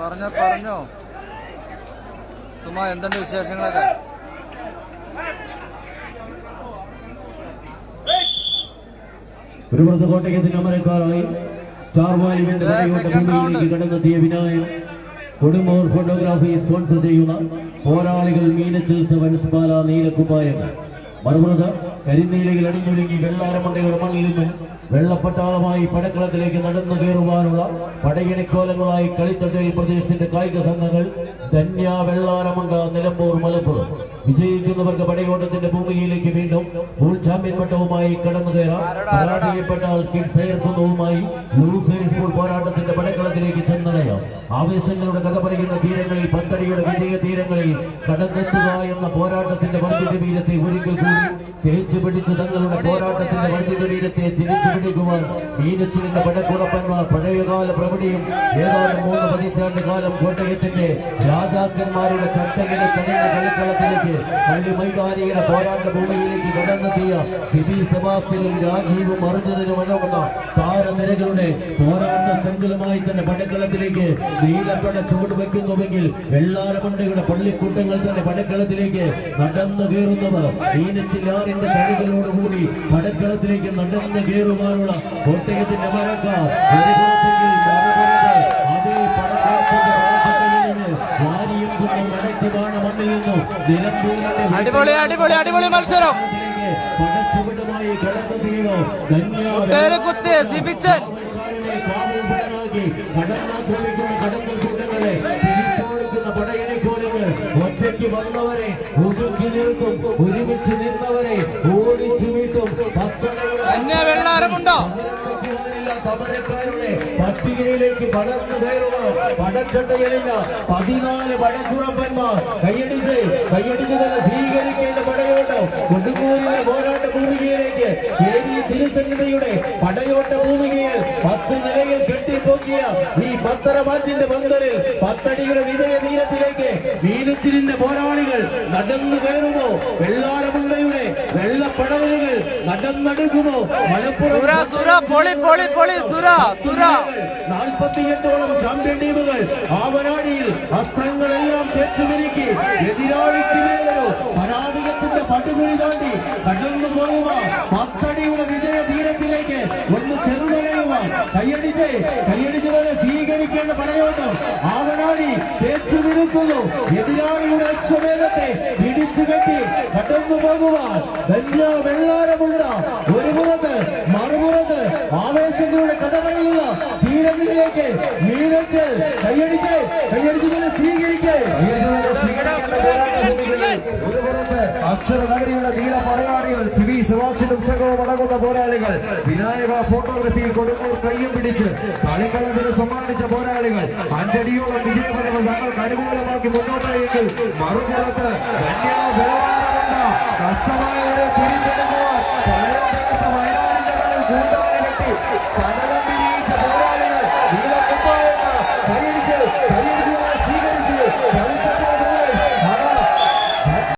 പറഞ്ഞോ പറഞ്ഞോ. സുമ എന്തുണ്ട് വിശേഷങ്ങളൊക്കെ? പുറത്ത് കോട്ടയത്തിന് അമരക്കാരായി സ്റ്റാർ വാലിബിന്റെ പടയോട്ട ഭൂമിയിലേക്ക് കടന്നെത്തിയ കൊടുമ്പൂർ ഫോട്ടോഗ്രാഫി സ്പോൺസർ ചെയ്യുന്ന പോരാളികൾ മീനച്ചിൽ സെവൻസ് പാല നീലക്കുപ്പായങ്ങൾ മറുപുറത്ത് കരിനീലയിൽ അണിഞ്ഞൊരുങ്ങി വെള്ളാരമണ്ടയുടെ മണ്ണിൽ നിന്നും വെള്ളപ്പട്ടാളമായി പടക്കളത്തിലേക്ക് നടന്നു കയറുവാനുള്ള പടയണിക്കോലങ്ങളായി കളിത്തട്ടയിൽ പ്രദേശത്തിന്റെ കായിക സംഘങ്ങൾ ധന്യ വെള്ളാരമുണ്ട നിലമ്പൂർ മലപ്പുറം. വിജയിക്കുന്നവർക്ക് പടയോട്ടത്തിന്റെ ഭൂമിയിലേക്ക് വീണ്ടും ഫുൾ ചാമ്പ്യൻ പട്ടവുമായി കടന്നു കയറാം. പരാജയപ്പെട്ടാൽ കിഡ്സ് എയർക്കുന്നതുമായി പോരാട്ടത്തിന്റെ പടക്കളത്തിലേക്ക് ചെന്നടയാം. ആവേശങ്ങളുടെ കഥ പറയുന്ന തീരങ്ങളിൽ പത്തടിയുടെ വിജയ തീരങ്ങളിൽ കടന്നെത്തുക എന്ന പോരാട്ടത്തിന്റെ വർദ്ധിത വീരത്തെ ഒരിക്കൽ കൂടി തേച്ചു പിടിച്ച് തങ്ങളുടെ പോരാട്ടത്തിന്റെ വർദ്ധിത വീരത്തെ തിരിച്ചു പിടിക്കുവാൻ മീനച്ചിലിന്റെ പടക്കുറപ്പന്മാർ പഴയകാല പ്രവടിയും ഏതാനും മൂന്ന് പതിറ്റാണ്ട് കാലം കോട്ടയത്തിന്റെ രാജാക്കന്മാരുടെ ചട്ടകളെ തടയുന്ന കളിക്കളത്തിലേക്ക് പള്ളി മൈതാനിയുടെ പോരാട്ട ഭൂമിയിലേക്ക് കടന്നെത്തിയ സിബി സെബാസ്റ്റിനും രാജീവും അർജുനനും അടങ്ങുന്ന താരനിരകളുടെ പോരാട്ട സംഘലമായി തന്നെ പടക്കളത്തിലേക്ക് നീലപ്പട ചുവട് വെക്കുന്നുവെങ്കിൽ വെള്ളാരമണ്ടയുടെ പള്ളിക്കൂട്ടങ്ങൾ തന്നെ പടക്കളത്തിലേക്ക് നടന്നു കയറുന്നവർ മീനച്ചിലാറിന്റെ തടികളോടുകൂടി പടക്കളത്തിലേക്ക് നടന്ന് കയറുവാനുള്ള കോട്ടയത്തിന്റെ മറുപുറത്ത് അതേ പടക്കളത്തിന്റെ പടക്കട്ടയിൽ നിന്ന് വാരിയും കുന്നും മടക്കുവാണ് മണ്ണിൽ നിന്നും നിലമ്പൂരിന്റെ അടിപൊളി അടിപൊളി മത്സരം. പടച്ചുവിടുമായി ഒറ്റയ്ക്ക് വന്നവരെ ഒതുക്കി നിൽക്കും ഒരുമിച്ച് നിന്നവരെ ഓടിച്ചു വീട്ടും. തമരക്കാരുടെ പട്ടികയിലേക്ക് പടർന്നു കയറുക പടച്ചട്ടകളില്ല പതിനാല് പടക്കുറപ്പന്മാർ. കൈയടിച്ച് കൈയടിച്ച് തന്നെ സ്വീകരിക്കേണ്ട പടയോട്ടം. കൊടുങ്ങൂരിലെ പോരാട്ട ഭൂമികയിലേക്ക് തിരുസന്നിധിയുടെ പടയോട്ട ഭൂമികയിൽ പത്ത് നിലയിൽ കെട്ടിപ്പോക്കിയ ഈ പത്തരമാറ്റിന്റെ പന്തലിൽ പത്തടിയുടെ വിതയ തീരത്തിലേക്ക് മീനച്ചിലിന്റെ പോരാളികൾ നടന്നു കയറുമോ? വെള്ളാരമുണ്ടയുടെ വെള്ളപ്പടവലുകൾ നടന്നടുക്കുമോ? മലപ്പുറം നാൽപ്പത്തിയെട്ടോളം ചാമ്പ്യൻ ടീമുകൾ ആവനാഴിയിൽ അസ്ത്രങ്ങളെല്ലാം തെച്ചുമിരിക്കി എതിരാളിക്ക് മേലോ പരാതികത്തിന്റെ പട്ടുകുഴി താണ്ടി കടന്നു പോകുക പത്തടിയുടെ കൈയടിച്ച് കൈയടിച്ച് തന്നെ സ്വീകരിക്കേണ്ട പടയോട്ടം ആവനാഴി തേച്ചു നിൽക്കുന്നു. എതിരാളിയുടെ അശ്വമേധത്തെ പിടിച്ചു കെട്ടി കടന്നു പോകുവാൻ വലിയ ഒരു പുറത്ത് മറുപുറത്ത് ആവേശങ്ങളുടെ കഥകളിലുള്ള തീരത്തിലേക്ക് മീനറ്റ് കൈയടിച്ച് കൈയടിച്ച് തന്നെ സ്വീകരിക്കേ അക്ഷര നഗരിയുടെ നീല പടയാളികൾ സിവി സുഭാഷിനും സംഘവും അടങ്ങുന്ന പോരാളികൾ വിനായക ഫോട്ടോഗ്രഫി കൊടുങ്ങൂർ കയ്യും പിടിച്ച് കളിക്കളത്തിന് സമ്മാനിച്ച പോരാളികൾ അഞ്ചടിയോളം വിജയപരങ്ങൾ തങ്ങൾക്ക് അനുകൂലമാക്കി മുന്നോട്ടായെങ്കിൽ മറുപുറത്ത് ധന്യ